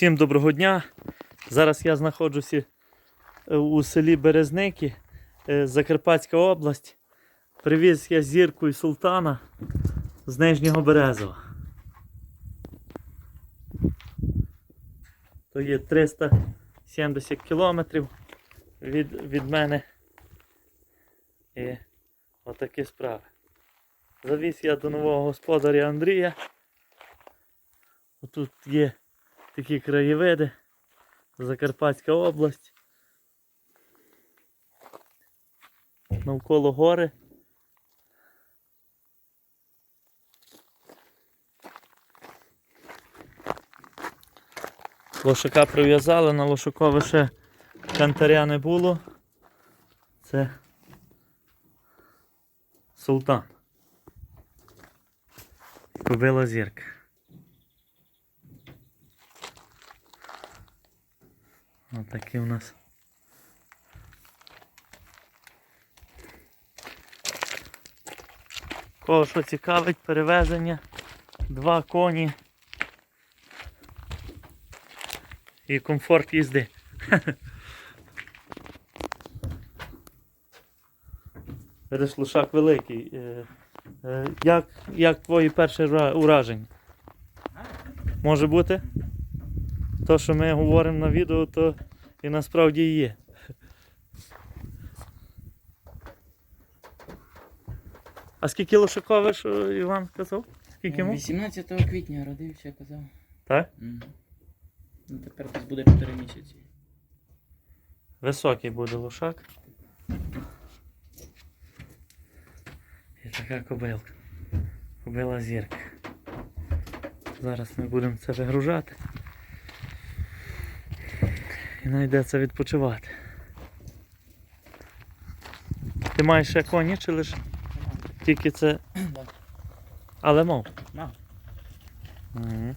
Всім доброго дня. Зараз я знаходжуся е, у селі Березники, е, Закарпатська область. Привіз я зірку і султана з Нижнього Березова. То є 370 кілометрів від, від мене. І отакі справи. Завіз я до нового господаря Андрія. Тут є такі краєвиди. Закарпатська область. Навколо гори. Лошака прив'язали, на лошакові ще кантаря не було. Це султан. Кобила зірка. Отакі у нас. Кого що цікавить, перевезення, два коні і комфорт їзди. Лошак великий. Е, е, Як, як твої перші ураження? Може бути? То, що ми говоримо на відео, то і насправді є. А скільки лошакове, що Іван сказав? Скільки йому? 18 квітня родився, казав. Так? Мгм. Ну, тепер десь буде 4 місяці. Високий буде лошак. І така кобилка. Кобила зірка. Зараз ми будемо це вигружати. І знайдеться відпочивати. Ти маєш ще коні чи лише тільки це. Але мов. На. Угу.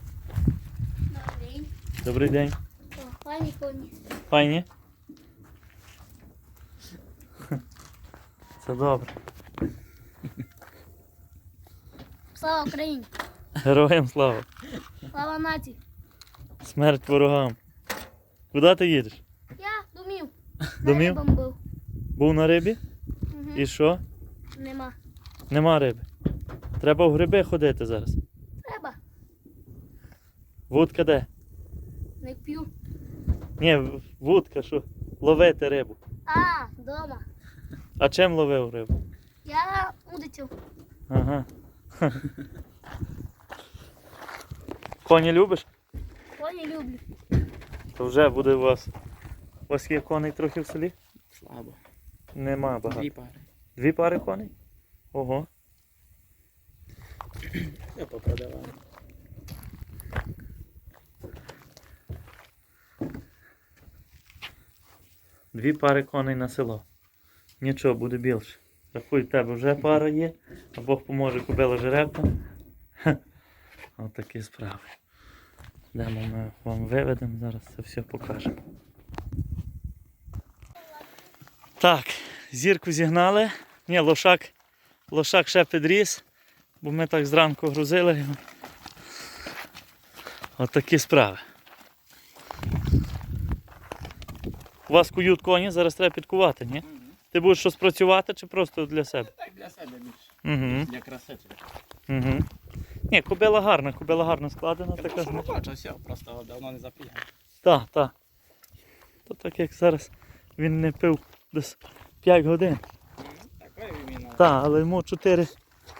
День. Добрий день. Пані коні. Файні? Це добре. Слава Україні! Героям слава. Слава нації! Смерть ворогам. Куди ти їдеш? Я домів. Домів? Рибом був. Був на рибі? Угу. І що? Нема. Нема риби. Треба в гриби ходити зараз. Треба. Вудка де? Не п'ю. Ні, вудка, що ловити рибу. А, дома. А чим ловив рибу? Я удицю. Ага. Коні любиш? Коні люблю. То вже буде у вас. У вас є коней трохи в селі? Слабо. Нема багато. Дві пари. Дві пари коней? Ого. Я попродавав. Дві пари коней на село. Нічого, буде більше. Рахуй, в тебе вже пара є, а Бог поможе купила жеребка. Ха. От такі справи. Йдемо ми вам виведемо, зараз це все покажемо. Так, зірку зігнали. Ні, лошак, лошак ще підріс, бо ми так зранку грузили його. От такі справи. У вас кують коні, зараз треба підкувати, ні? Ти будеш щось працювати чи просто для себе? Так для себе більше. Угу. Для краси. Угу. Ні, кобила гарна, кобила гарно складена, Я така. не бачу, все, просто давно не запрягав. Так, так. То так як зараз він не пив десь 5 годин. Так, але йому 4,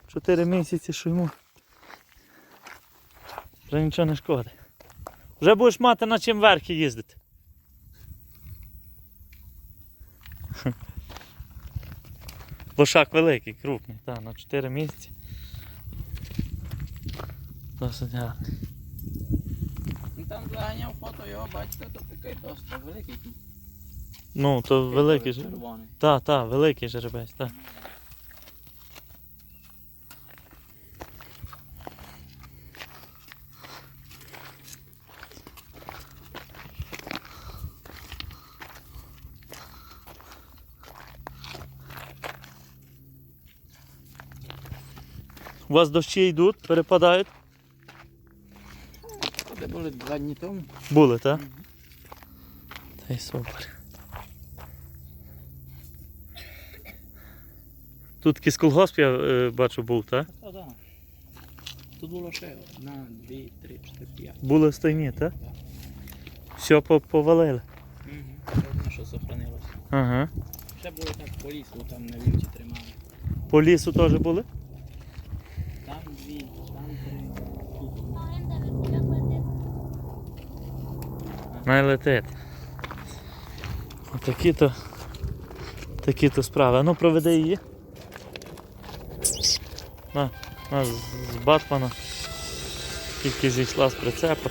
4 місяці, що йому. Вже нічого не шкодить. Вже будеш мати на чим верхи їздити. Лошак великий, крупний, так, на 4 місяці. Досить гарний. Ну, Там заганяв фото його батька, то такий досить великий. Ну, то великий же. Червоний. Так, так, великий жеребець, так. У вас дощі йдуть, перепадають? Два дні тому. Були, так? Та й супер. Тут якийсь колгосп, я е, бачу, був, так? Та да. Тут було ще одна, дві, три, чотири, п'ять. Були стайні, так? Все повалили. Угу. Одне, що сохранилося. Ага. Ще було так по лісу, там на вівці тримали. По лісу теж були? Там дві, там три, тут. А він де як летить. Найлетить. Такі-то. Такі-то справи. Ну проведи її. На, на з Батмана. Тільки зійшла з прицепа.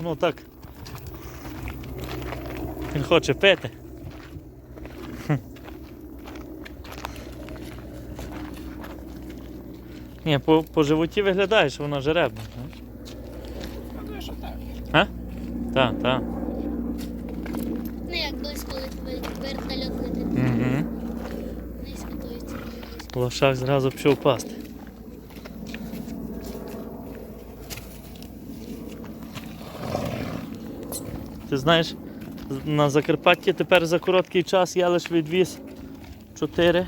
Ну так. Він хоче пити. Ні, по, по животі виглядає, що вона жеребна. знаєш. А то що так. Так, так. Не як дось, коли вертольот летить. Угу. То есть. Лошак зразу пішов пасти. Ти знаєш, на Закарпатті тепер за короткий час я лише відвіз 4,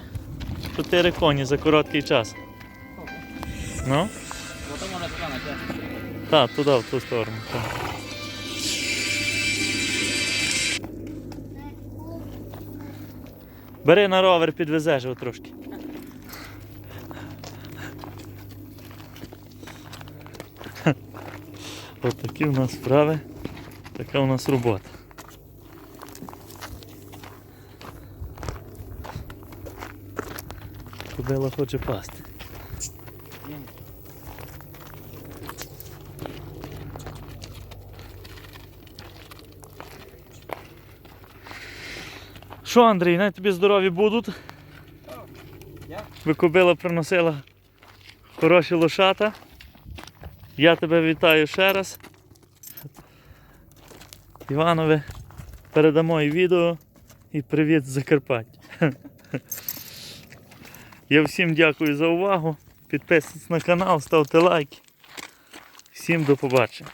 4 коні за короткий час. Ну? Бо то може туди на. Так, туди, в ту сторону. Так. Бери на ровер, підвезеш його трошки. От такі у нас справи, така у нас робота. Кобила хоче пасти. Що, Андрій, най тобі здорові будуть? Я? Ви кобила приносила хороші лошата. Я тебе вітаю ще раз. Іванове, передамо і відео і привіт з Закарпаття. Я всім дякую за увагу. Підписуйтесь на канал, ставте лайки. Всім до побачення.